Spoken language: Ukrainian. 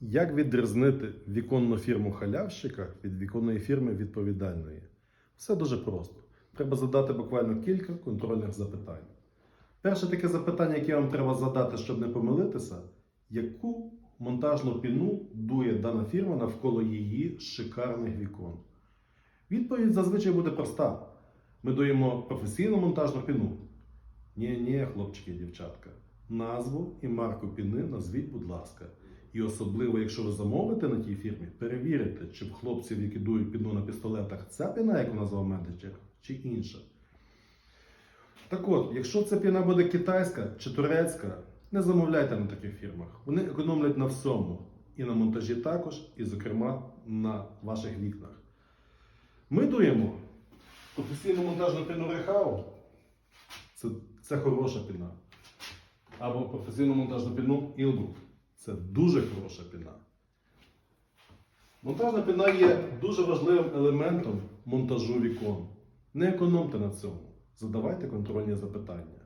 Як відрізнити віконну фірму халявщика від віконної фірми відповідальної? Все дуже просто. Треба задати буквально кілька контрольних запитань. Перше таке запитання, яке вам треба задати, щоб не помилитися, яку монтажну піну дує дана фірма навколо її шикарних вікон? Відповідь зазвичай буде проста. Ми дуємо професійну монтажну піну. Ні, ні, хлопчики і дівчатка. Назву і марку піни назвіть, будь ласка. І особливо, якщо ви замовите на тій фірмі, перевірите, чи в хлопців, які дують піну на пістолетах, ця піна, яку назвав менеджер, чи інша. Так от, якщо ця піна буде китайська чи турецька, не замовляйте на таких фірмах. Вони економлять на всьому. І на монтажі також, і, зокрема, на ваших вікнах. Ми дуємо професійну монтажну піну Рехау. Це, це хороша піна. Або професійну монтажну піну Ilbrook. Це дуже хороша піна. Монтажна піна є дуже важливим елементом монтажу вікон. Не економте на цьому. Задавайте контрольні запитання.